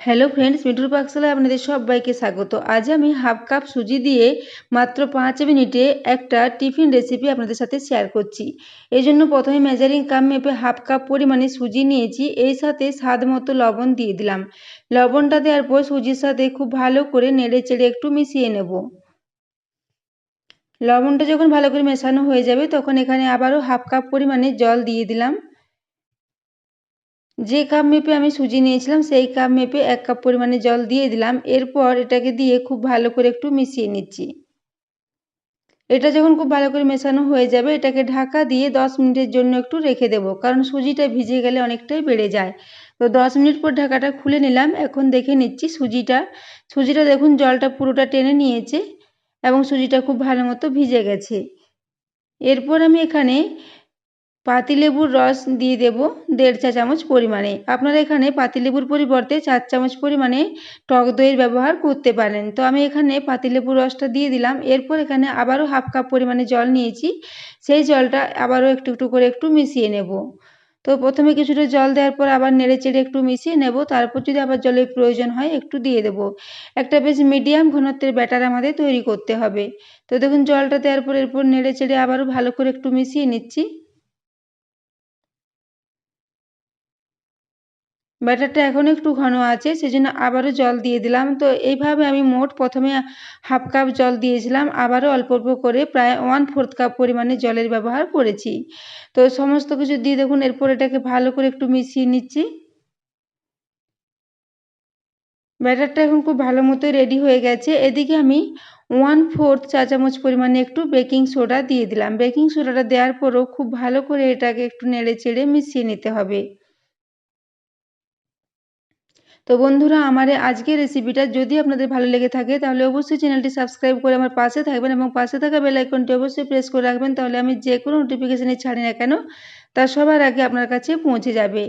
Hello friends মিঠুর পাকশালায় আপনাদের সবাইকে স্বাগত। আজ আমি হাফ কাপ সুজি দিয়ে মাত্র পাঁচ মিনিটে একটা টিফিন রেসিপি আপনাদের সাথে শেয়ার করছি। এই জন্য প্রথমে মেজারিং কাপ মেপে হাফ কাপ পরিমাণে সুজি নিয়েছি। এই সাথে স্বাদ মতো লবণ দিয়ে দিলাম। লবণটা দেওয়ার পর সুজির সাথে খুব ভালো করে নেড়ে চেড়ে একটু মিশিয়ে নেব। লবণটা যখন ভালো করে মেশানো হয়ে যাবে, তখন এখানে আবারও হাফ কাপ পরিমাণে জল দিয়ে দিলাম। যে কাপ মেপে আমি সুজি নিয়েছিলাম, সেই কাপ মেপে এক কাপ পরিমাণে জল দিয়ে দিলাম। এরপর এটাকে দিয়ে খুব ভালো করে একটু মিশিয়ে নিচ্ছি। এটা যখন খুব ভালো করে মেশানো হয়ে যাবে, এটাকে ঢাকা দিয়ে দশ মিনিটের জন্য একটু রেখে দেব, কারণ সুজিটা ভিজে গেলে অনেকটাই বেড়ে যায়। তো দশ মিনিট পর ঢাকাটা খুলে নিলাম, এখন দেখে নিচ্ছি সুজিটা। সুজিটা দেখুন, জলটা পুরোটা টেনে নিয়েছে এবং সুজিটা খুব ভালো মতো ভিজে গেছে। এরপর আমি এখানে পাতিলেবুর রস দিয়ে দেব দেড় চা চামচ পরিমাণে। আপনারা এখানে পাতিলেবুর পরিবর্তে চার চামচ পরিমাণে টক দইয়ের ব্যবহার করতে পারেন। তো আমি এখানে পাতিলেবুর রসটা দিয়ে দিলাম। এরপর এখানে আবারও হাফ কাপ পরিমাণে জল নিয়েছি। সেই জলটা আবারও একটু একটু করে একটু মিশিয়ে নেব। তো প্রথমে কিছুটা জল দেওয়ার পর আবার নেড়ে চেড়ে একটু মিশিয়ে নেব। তারপর যদি আবার জলের প্রয়োজন হয় একটু দিয়ে দেব। একটা বেশ মিডিয়াম ঘনত্বের ব্যাটার আমাদের তৈরি করতে হবে। তো দেখুন, জলটা দেওয়ার পর এরপর নেড়ে চেড়ে আবারও ভালো করে একটু মিশিয়ে নিচ্ছি। ব্যাটারটা এখন একটু ঘন আছে, সেজন্য আবারও জল দিয়ে দিলাম। তো এইভাবে আমি মোট প্রথমে হাফ কাপ জল দিয়েছিলাম, আবারও অল্প অল্প করে প্রায় ওয়ান ফোর্থ কাপ পরিমাণে জলের ব্যবহার করেছি। তো সমস্ত কিছু দিয়ে দেখুন, এরপর এটাকে ভালো করে একটু মিশিয়ে নিচ্ছি। ব্যাটারটা এখন খুব ভালো মতো রেডি হয়ে গেছে। এদিকে আমি ওয়ান ফোর্থ চা চামচ পরিমাণে একটু বেকিং সোডা দিয়ে দিলাম। বেকিং সোডাটা দেওয়ার পরও খুব ভালো করে এটাকে একটু নেড়ে চেড়ে মিশিয়ে নিতে হবে। তো বন্ধুরা, আমার আজকের রেসিপিটা যদি আপনাদের ভালো লেগে থাকে, তাহলে অবশ্যই চ্যানেলটি সাবস্ক্রাইব করে আমার পাশে থাকবেন এবং পাশে থাকা বেল আইকনটি অবশ্যই প্রেস করে রাখবেন, তাহলে আমি যে কোনো নোটিফিকেশানে ছাড়ি না কেন, তা সবার আগে আপনার কাছে পৌঁছে যাবে।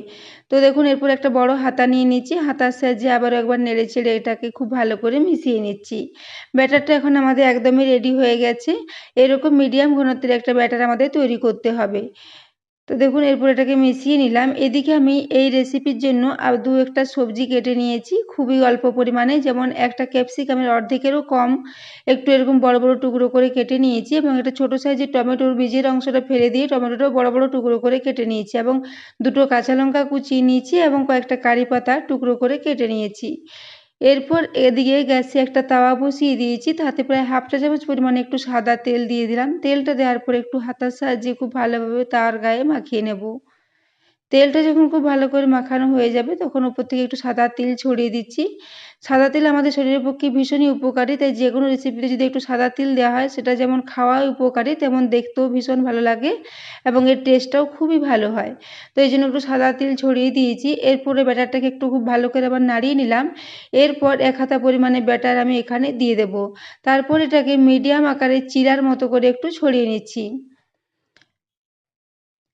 তো দেখুন, এরপর একটা বড় হাতা নিয়ে নিচ্ছি, হাতার সাহায্যে আবারও একবার নেড়ে চেড়ে এটাকে খুব ভালো করে মিশিয়ে নিচ্ছি। ব্যাটারটা এখন আমাদের একদমই রেডি হয়ে গেছে, এরকম মিডিয়াম ঘনত্বের একটা ব্যাটার আমাদের তৈরি করতে হবে। তো দেখুন, এরপর এটাকে মিশিয়ে নিলাম। এদিকে আমি এই রেসিপির জন্য আর দু একটা সবজি কেটে নিয়েছি, খুবই অল্প পরিমাণে। যেমন একটা ক্যাপসিকামের অর্ধেকেরও কম একটু এরকম বড় বড় টুকরো করে কেটে নিয়েছি এবং একটা ছোটো সাইজের টমেটোর বীজের অংশটা ফেলে দিয়ে টমেটোটাও বড় বড় টুকরো করে কেটে নিয়েছি এবং দুটো কাঁচা লঙ্কা কুচিয়ে নিয়েছি এবং কয়েকটা কারি পাতা টুকরো করে কেটে নিয়েছি। এরপর এদিকে গ্যাসে একটা তাওয়া বসিয়ে দিয়েছি, তাতে প্রায় হাফ চা চামচ পরিমাণে একটু সাদা তেল দিয়ে দিলাম। তেলটা দেওয়ার পর একটু হাতার সাহায্যে খুব ভালোভাবে তার গায়ে মাখিয়ে নেব। তেলটা যখন খুব ভালো করে মাখানো হয়ে যাবে, তখন উপর থেকে একটু সাদা তেল ছড়িয়ে দিচ্ছি। সাদা তেল আমাদের শরীরের পক্ষে ভীষণই উপকারী, তাই যে কোনো রেসিপিতে যদি একটু সাদা তেল দেওয়া হয়, সেটা যেমন খাওয়ায় উপকারী, তেমন দেখতেও ভীষণ ভালো লাগে এবং এর টেস্টটাও খুবই ভালো হয়। তো এই জন্য একটু সাদা তিল ছড়িয়ে দিয়েছি। এরপরে ব্যাটারটাকে একটু খুব ভালো করে আবার নাড়িয়ে নিলাম। এরপর এক হাতা পরিমাণে ব্যাটার আমি এখানে দিয়ে দেব। তারপর এটাকে মিডিয়াম আকারে চিরার মতো করে একটু ছড়িয়ে নিচ্ছি।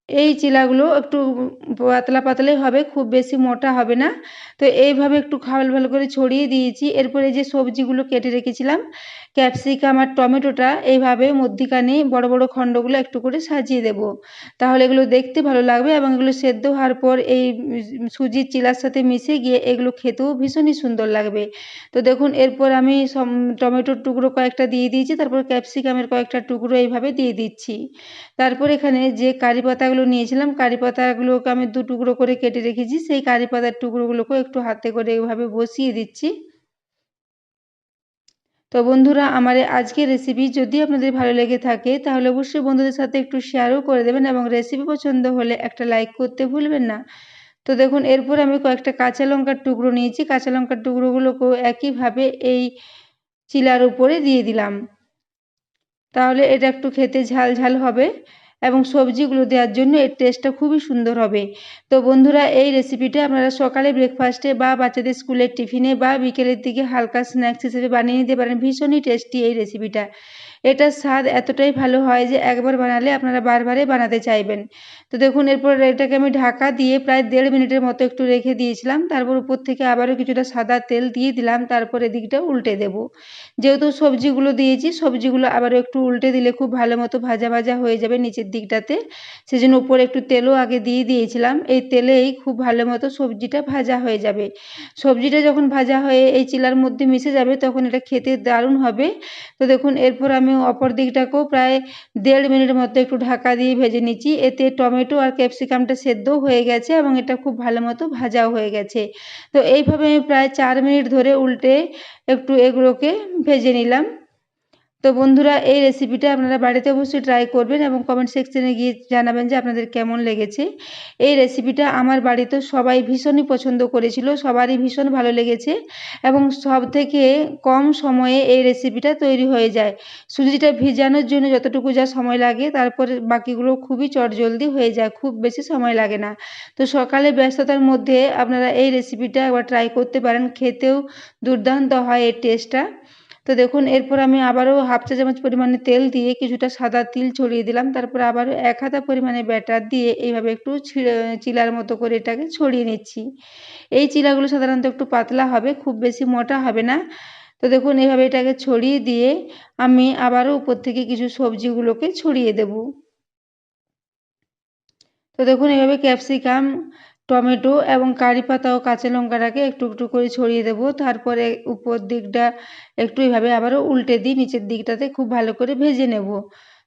এই চিলাগুলো একটু পাতলা পাতলাই হবে, খুব বেশি মোটা হবে না। তো এইভাবে একটু খাওয়াল ভালো করে ছড়িয়ে দিয়েছি। এরপরে যে সবজিগুলো কেটে রেখেছিলাম, ক্যাপসিকাম আর টমেটোটা এইভাবে মধ্যিখানে বড় বড় খণ্ডগুলো একটু করে সাজিয়ে দেব। তাহলে এগুলো দেখতে ভালো লাগবে এবং এগুলো সেদ্ধ হওয়ার পর এই সুজির চিলার সাথে মিশে গিয়ে এগুলো খেতেও ভীষণই সুন্দর লাগবে। তো দেখুন, এরপর আমি টমেটোর টুকরো কয়েকটা দিয়ে দিয়েছি, তারপর ক্যাপসিকামের কয়েকটা টুকরো এইভাবে দিয়ে দিচ্ছি। তারপর এখানে যে কারি পাতাগুলো নিয়েছিলাম কারি পাতাগুলোকে আমি দু টুকরো করে কেটে রেখেছি, সেই কারি পাতার টুকরোগুলোকেও একটু হাতে করে এইভাবে বসিয়ে দিচ্ছি। তো বন্ধুরা, আমার আজকের রেসিপি যদি আপনাদের ভালো লেগে থাকে, তাহলে অবশ্যই বন্ধুদের সাথে একটু শেয়ারও করে দেবেন এবং রেসিপি পছন্দ হলে একটা লাইক করতে ভুলবেন না। তো দেখুন, এরপর আমি কয়েকটা কাঁচা লঙ্কার টুকরো নিয়েছি, কাঁচা লঙ্কার টুকরোগুলোকেও একইভাবে এই চিলার উপরে দিয়ে দিলাম। তাহলে এটা একটু খেতে ঝাল ঝাল হবে। এবং সবজিগুলো দেওয়ার জন্য এর টেস্টটা খুবই সুন্দর হবে। তো বন্ধুরা, এই রেসিপিটা আপনারা সকালে ব্রেকফাস্টে বা বাচ্চাদের স্কুলের টিফিনে বা বিকেলের দিকে হালকা স্ন্যাক্স হিসেবে বানিয়ে নিতে পারেন। ভীষণই টেস্টি এই রেসিপিটা এটার স্বাদ এতটাই ভালো হয় যে একবার বানালে আপনারা বারবারে বানাতে চাইবেন। তো দেখুন, এরপর এটাকে আমি ঢাকা দিয়ে প্রায় দেড় মিনিটের মতো একটু রেখে দিয়েছিলাম। তারপর উপর থেকে আবারও কিছুটা সাদা তেল দিয়ে দিলাম। তারপর এদিকটা উল্টে দেব। যেহেতু সবজিগুলো দিয়েছি, সবজিগুলো আবারও একটু উল্টে দিলে খুব ভালো মতো ভাজা ভাজা হয়ে যাবে নিচের নিচের দিকটাতে। সেজন্য উপরে একটু তেলও আগে দিয়ে দিয়েছিলাম। এই তেলেই খুব ভালো মতো সবজিটা ভাজা হয়ে যাবে। সবজিটা যখন ভাজা হয়ে এই চিলার মধ্যে মিশে যাবে, তখন এটা খেতে দারুণ হবে। তো দেখুন, এরপর আমি অপর দিকটাকেও প্রায় দেড় মিনিট মতো একটু ঢাকা দিয়ে ভেজে নিচ্ছি। এতে টমেটো আর ক্যাপসিকামটা সেদ্ধও হয়ে গেছে এবং এটা খুব ভালো মতো ভাজাও হয়ে গেছে। তো এইভাবে আমি প্রায় চার মিনিট ধরে উল্টে একটু এগুলোকে ভেজে নিলাম। তো বন্ধুরা, এই রেসিপিটা আপনারা বাড়িতে অবশ্যই ট্রাই করবেন এবং কমেন্ট সেকশনে গিয়ে জানাবেন যে আপনাদের কেমন লেগেছে। এই রেসিপিটা আমার বাড়িতে সবাই ভীষণই পছন্দ করেছিল, সবারই ভীষণ ভালো লেগেছে এবং সব থেকে কম সময়ে এই রেসিপিটা তৈরি হয়ে যায়। সুজিটা ভিজানোর জন্য যতটুকু যা সময় লাগে, তারপরে বাকিগুলো খুবই চটজলদি হয়ে যায়, খুব বেশি সময় লাগে না। তো সকালে ব্যস্ততার মধ্যে আপনারা এই রেসিপিটা একবার ট্রাই করতে পারেন, খেতেও দুর্দান্ত হয় এর টেস্টটা তো দেখুন, এরপর আমি আবারও হাফ চা চামচ পরিমাণে তেল দিয়ে কিছুটা সাদা তিল ছড়িয়ে দিলাম। তারপর আবারও এক হাতা পরিমাণে ব্যাটার দিয়ে এইভাবে একটু চিলার মতো করে এটাকে ছড়িয়ে নিচ্ছি। এই চিলাগুলো সাধারণত একটু পাতলা হবে, খুব বেশি মোটা হবে না। তো দেখুন, এইভাবে এটাকে ছড়িয়ে দিয়ে আমি আবারও উপর থেকে কিছু সবজিগুলোকে ছড়িয়ে দেব। তো দেখুন, এইভাবে ক্যাপসিকাম টমেটো এবং কারি পাতা ও কাঁচা লঙ্কাটাকে একটু একটু করে ছড়িয়ে দেবো। তারপরে উপর দিকটা একটু এইভাবে আবারও উল্টে দিই নিচের দিকটাতে খুব ভালো করে ভেজে নেব।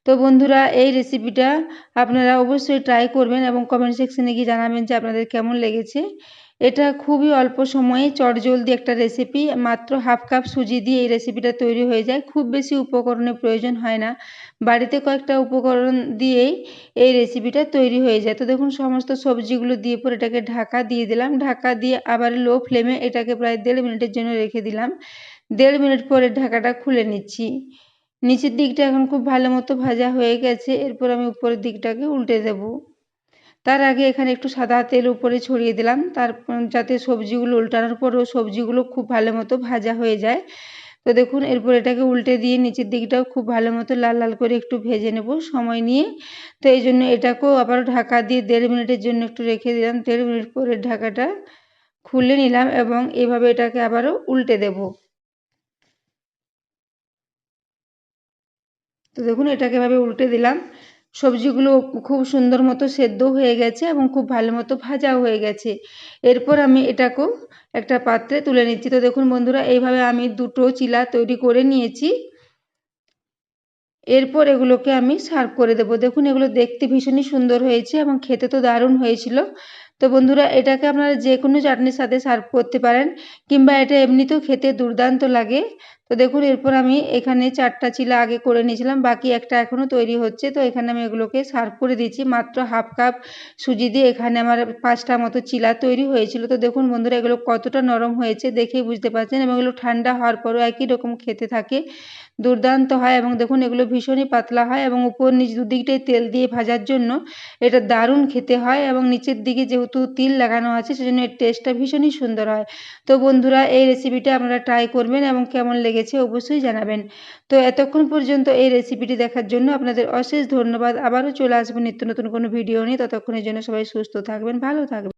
তো বন্ধুরা, এই রেসিপিটা আপনারা অবশ্যই ট্রাই করবেন এবং কমেন্ট সেকশনে গিয়ে জানাবেন যে আপনাদের কেমন লেগেছে। এটা খুবই অল্প সময়ে চটজলদি একটা রেসিপি মাত্র হাফ কাপ সুজি দিয়ে এই রেসিপিটা তৈরি হয়ে যায়। খুব বেশি উপকরণের প্রয়োজন হয় না। বাড়িতে কয়েকটা উপকরণ দিয়েই এই রেসিপিটা তৈরি হয়ে যায়। তো দেখুন, সমস্ত সবজিগুলো দিয়ে পর এটাকে ঢাকা দিয়ে দিলাম। ঢাকা দিয়ে আবার লো ফ্লেমে এটাকে প্রায় দেড় মিনিটের জন্য রেখে দিলাম। দেড় মিনিট পরে ঢাকাটা খুলে নিচ্ছি। নিচের দিকটা এখন খুব ভালো মতো ভাজা হয়ে গেছে। এরপর আমি উপরের দিকটাকে উল্টে দেবো। তার আগে এখানে একটু সাদা তেল উপরে ছড়িয়ে দিলাম। তার যাতে সবজিগুলো উল্টানোর পরেও সবজিগুলো খুব ভালো মতো ভাজা হয়ে যায়। তো দেখুন, এরপর এটাকে উল্টে দিয়ে নিচের দিকটাও খুব ভালো মতো লাল লাল করে একটু ভেজে নেব সময় নিয়ে। তো এই জন্য এটাকেও আবার ঢাকা দিয়ে দেড় মিনিটের জন্য একটু রেখে দিলাম। দেড় মিনিট পরে ঢাকাটা খুলে নিলাম এবং এভাবে এটাকে আবারও উল্টে দেব। তো দেখুন, এটাকে এভাবে উল্টে দিলাম। সবজিগুলো খুব সুন্দর মতো সেদ্ধ হয়ে গেছে এবং খুব ভালো মতো ভাজাও হয়ে গেছে। এরপর আমি এটাকেও একটা পাত্রে তুলে নিচ্ছি। তো দেখুন বন্ধুরা, এইভাবে আমি দুটো চিলা তৈরি করে নিয়েছি। এরপর এগুলোকে আমি সার্ভ করে দেবো। দেখুন, এগুলো দেখতে ভীষণই সুন্দর হয়েছে এবং খেতে তো দারুণ হয়েছিল। তো বন্ধুরা, এটাকে আপনারা যে কোনো চাটনির সাথে সার্ভ করতে পারেন, কিংবা এটা এমনিতেও খেতে দুর্দান্ত লাগে। তো দেখুন, এরপর আমি এখানে চারটা চিলা আগে করে নিয়েছিলাম, বাকি একটা এখনও তৈরি হচ্ছে। তো এখানে আমি এগুলোকে সার্ভ করে দিচ্ছি মাত্র হাফ কাপ সুজি দিয়ে এখানে আমার পাঁচটা মতো চিলা তৈরি হয়েছিল। তো দেখুন বন্ধুরা, এগুলো কতটা নরম হয়েছে দেখেই বুঝতে পারছেন এবং এগুলো ঠান্ডা হওয়ার পরও একই রকম খেতে থাকে। দুর্দান্ত হয় এবং দেখুন এগুলো ভীষণই পাতলা হয় এবং উপর নিচ দুদিকটাই তেল দিয়ে ভাজার জন্য এটা দারুণ খেতে হয় এবং নিচের দিকে যেহেতু তিল লাগানো আছে, সেজন্য এর টেস্টটা ভীষণই সুন্দর হয়। তো বন্ধুরা, এই রেসিপিটা আপনারা ট্রাই করবেন এবং কেমন লেগেছে অবশ্যই জানাবেন। তো এতক্ষণ পর্যন্ত এই রেসিপিটি দেখার জন্য আপনাদের অশেষ ধন্যবাদ। আবারও চলে আসবেন নিত্য নতুন কোনো ভিডিও নিয়ে। ততক্ষণের জন্য সবাই সুস্থ থাকবেন, ভালো থাকবেন।